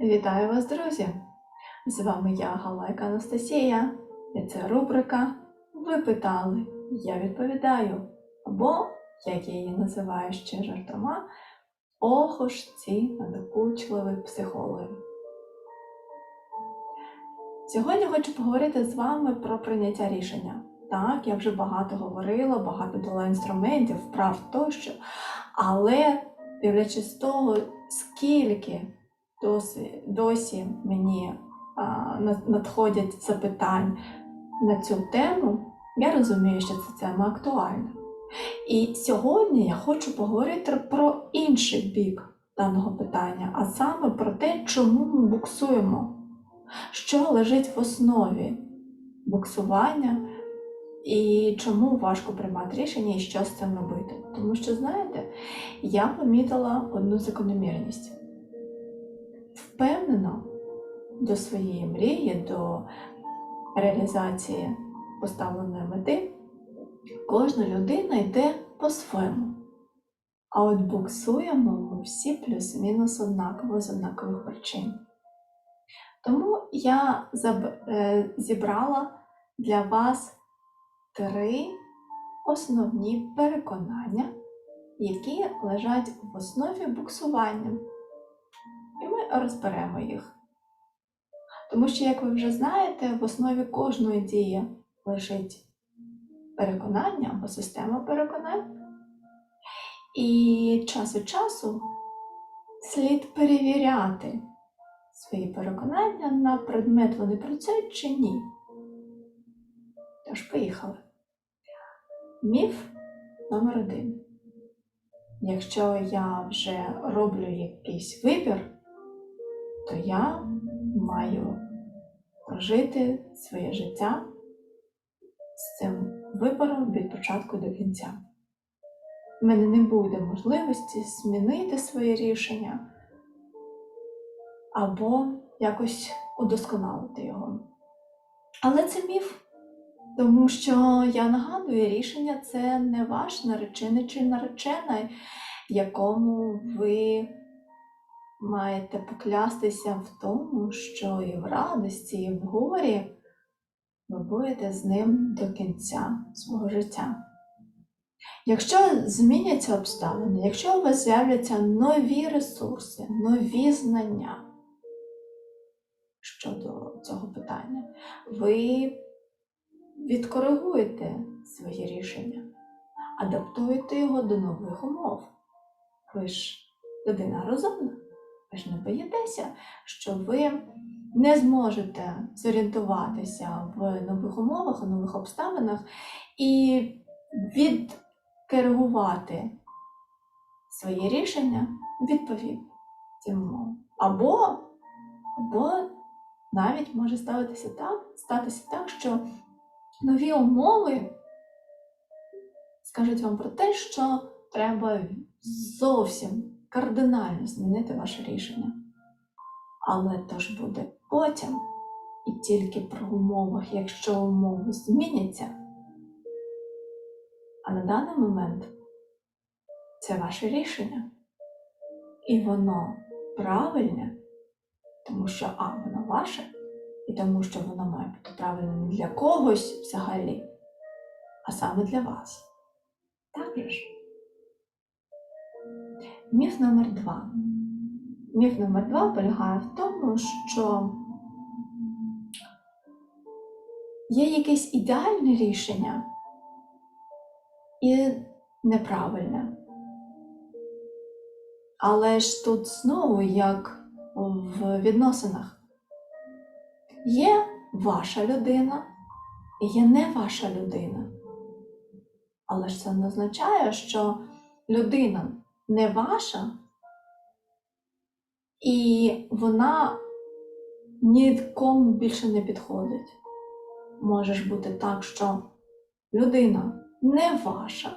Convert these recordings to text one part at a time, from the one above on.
Вітаю вас, друзі! З вами я, Галайка Анастасія, і це рубрика Ви питали, я відповідаю. Або, як я її називаю ще жартома, ох уж ці надокучливі психологи. Сьогодні хочу поговорити з вами про прийняття рішення. Так, я вже багато говорила, багато дала інструментів, вправ тощо, але дивлячись того, скільки досі, досі мені а, надходять запитань на цю тему, я розумію, що ця тема актуальна. І сьогодні я хочу поговорити про інший бік даного питання, а саме про те, чому ми буксуємо, що лежить в основі буксування і чому важко приймати рішення і що з цим робити. Тому що, знаєте, я помітила одну закономірність впевнено до своєї мрії, до реалізації поставленої мети, кожна людина йде по-своєму. А от буксуємо ми всі плюс-мінус однаково з однакових причин. Тому я е, зібрала для вас три основні переконання, які лежать в основі буксування і ми розберемо їх. Тому що, як ви вже знаєте, в основі кожної дії лежить переконання або система переконань. І час від часу слід перевіряти свої переконання на предмет вони працюють чи ні. Тож, поїхали. Міф номер один. Якщо я вже роблю якийсь вибір, то я маю прожити своє життя з цим вибором від початку до кінця. У мене не буде можливості змінити своє рішення або якось удосконалити його. Але це міф, тому що я нагадую, рішення це не ваш наречений чи наречена, якому ви маєте поклястися в тому, що і в радості, і в горі ви будете з ним до кінця свого життя. Якщо зміняться обставини, якщо у вас з'являться нові ресурси, нові знання щодо цього питання, ви відкоригуєте своє рішення, адаптуєте його до нових умов. Ви ж людина розумна. Ви ж не боїтеся, що ви не зможете зорієнтуватися в нових умовах, у нових обставинах і відкоригувати своє рішення відповідно цим умовам. Або, або навіть може ставитися так, статися так, що нові умови скажуть вам про те, що треба зовсім кардинально змінити ваше рішення. Але то ж буде потім, і тільки при умовах, якщо умови зміняться. А на даний момент це ваше рішення. І воно правильне, тому що А, воно ваше, і тому що воно має бути правильним не для когось взагалі, а саме для вас. Так же ж? Міф номер два. Міф номер два полягає в тому, що є якесь ідеальне рішення і неправильне. Але ж тут знову, як в відносинах, є ваша людина і є не ваша людина. Але ж це не означає, що людина не ваша, і вона нікому більше не підходить. Може ж бути так, що людина не ваша,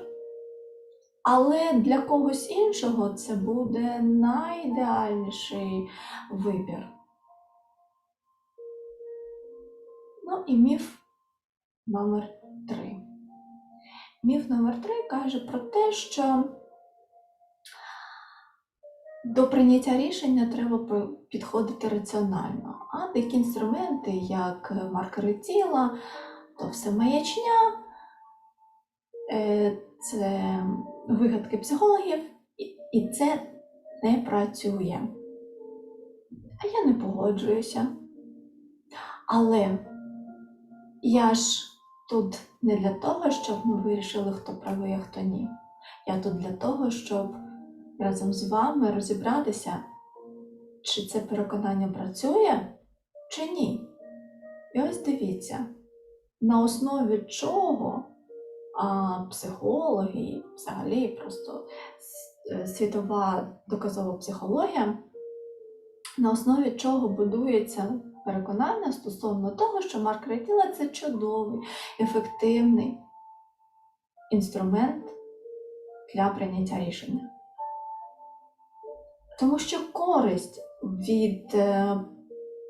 але для когось іншого це буде найідеальніший вибір. І міф номер три. Міф номер три каже про те, що до прийняття рішення треба підходити раціонально. А такі інструменти, як маркери тіла, то все маячня, е, це вигадки психологів, і це не працює. А я не погоджуюся. Але я ж тут не для того, щоб ми вирішили, хто правий, а хто ні. Я тут для того, щоб разом з вами розібратися, чи це переконання працює, чи ні. І ось дивіться, на основі чого а, психологи, взагалі просто е, світова доказова психологія, на основі чого будується переконання стосовно того, що маркери тіла це чудовий, ефективний інструмент для прийняття рішення. Тому що користь від е,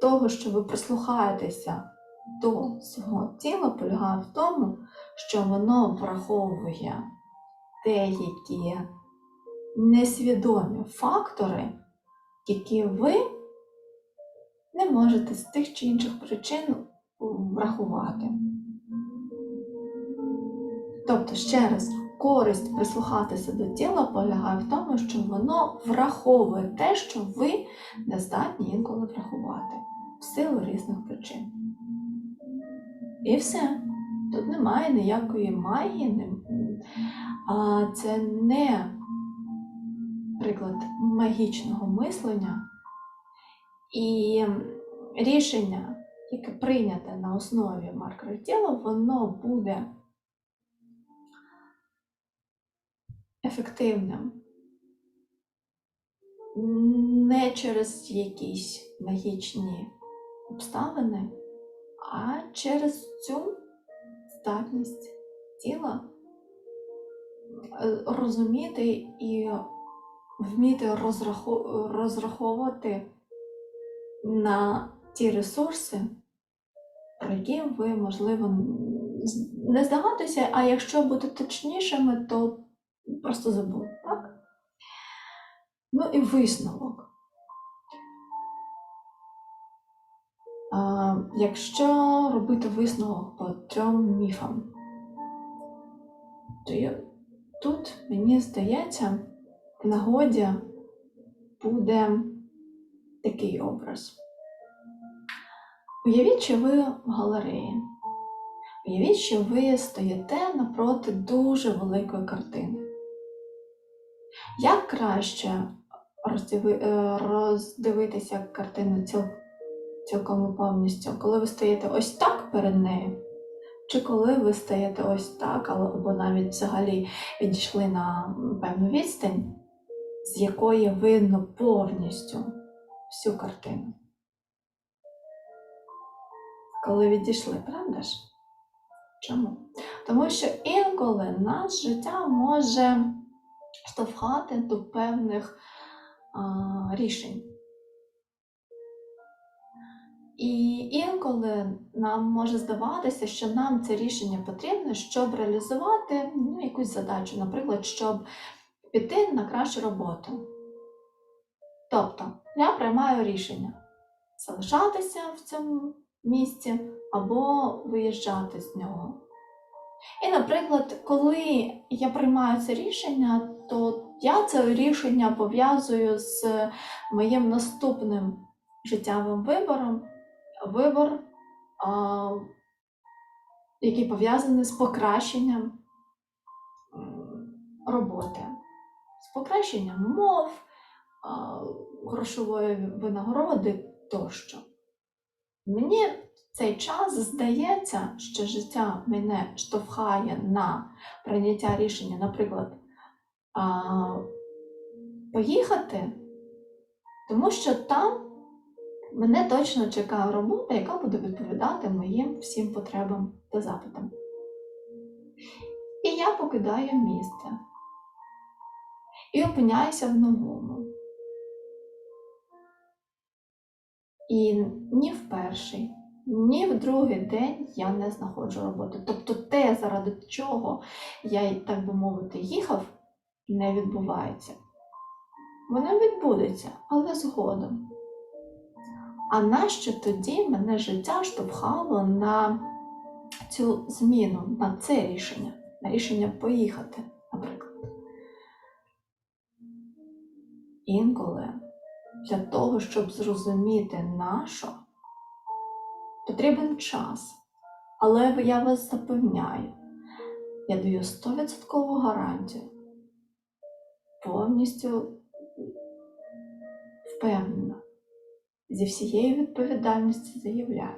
того, що ви прислухаєтеся до свого тіла, полягає в тому, що воно враховує деякі несвідомі фактори, які ви не можете з тих чи інших причин врахувати. Тобто, ще раз, користь прислухатися до тіла полягає в тому, що воно враховує те, що ви не здатні інколи врахувати в силу різних причин. І все. Тут немає ніякої магії, а це не приклад магічного мислення. І рішення, яке прийняте на основі маркерів тіла, воно буде ефективним. Не через якісь магічні обставини, а через цю здатність тіла е, розуміти і вміти розраховувати на ті ресурси, про які ви, можливо, не здогадуєтеся, а якщо бути точнішими, то просто забули, так? Ну і висновок. А, якщо робити висновок по трьом міфам, то я, тут, мені здається, в нагоді буде такий образ. Уявіть, що ви в галереї. Уявіть, що ви стоїте напроти дуже великої картини. Як краще роздиви, е, роздивитися картину ціл, цілком і повністю, коли ви стоїте ось так перед нею, чи коли ви стоїте ось так, або навіть взагалі відійшли на певну відстань, з якої видно повністю всю картину? Коли відійшли, правда ж? Чому? Тому що інколи наше життя може штовхати до певних а, рішень. І інколи нам може здаватися, що нам це рішення потрібне, щоб реалізувати ну, якусь задачу, наприклад, щоб піти на кращу роботу. Тобто, я приймаю рішення залишатися в цьому місці або виїжджати з нього. І, наприклад, коли я приймаю це рішення, то я це рішення пов'язую з моїм наступним життєвим вибором, вибор, а, який пов'язаний з покращенням роботи, з покращенням мов, грошової винагороди тощо. Мені цей час здається, що життя мене штовхає на прийняття рішення, наприклад, поїхати, тому що там мене точно чекає робота, яка буде відповідати моїм всім потребам та запитам. І я покидаю місце і опиняюся в новому. І ні в перший, ні в другий день я не знаходжу роботи. Тобто те, заради чого я, так би мовити, їхав, не відбувається. воно відбудеться, але згодом. А нащо тоді мене життя штовхало на цю зміну, на це рішення, на рішення поїхати, наприклад. Інколи для того, щоб зрозуміти нащо, потрібен час. Але я вас запевняю, я даю 100% гарантію, повністю впевнена, зі всією відповідальністю заявляю,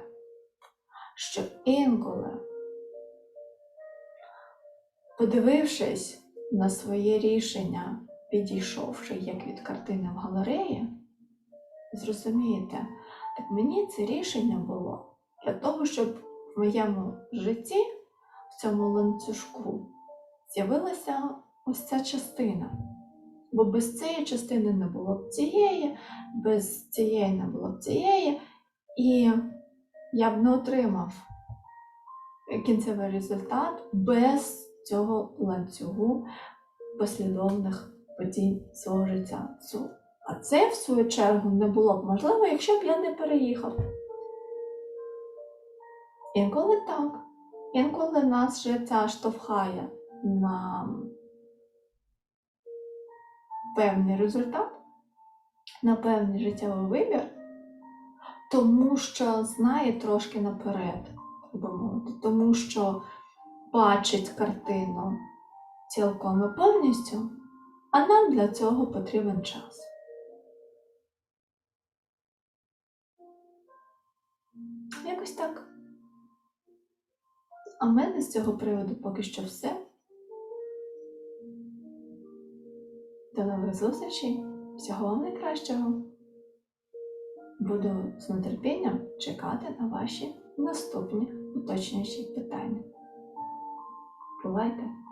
що інколи, подивившись на своє рішення, підійшовши як від картини в галереї, зрозумієте, так мені це рішення було для того, щоб в моєму житті, в цьому ланцюжку, з'явилася ось ця частина. Бо без цієї частини не було б цієї, без цієї не було б цієї, і я б не отримав кінцевий результат без цього ланцюгу послідовних подій свого життя. А це, в свою чергу, не було б можливо, якщо б я не переїхав. Інколи так. Інколи нас життя штовхає на певний результат, на певний життєвий вибір, тому що знає трошки наперед, тому що бачить картину цілком і повністю, а нам для цього потрібен час. Якось так. А в мене з цього приводу поки що все. До нових зустрічей. Всього вам найкращого. Буду з нетерпінням чекати на ваші наступні уточнюючі питання. Бувайте!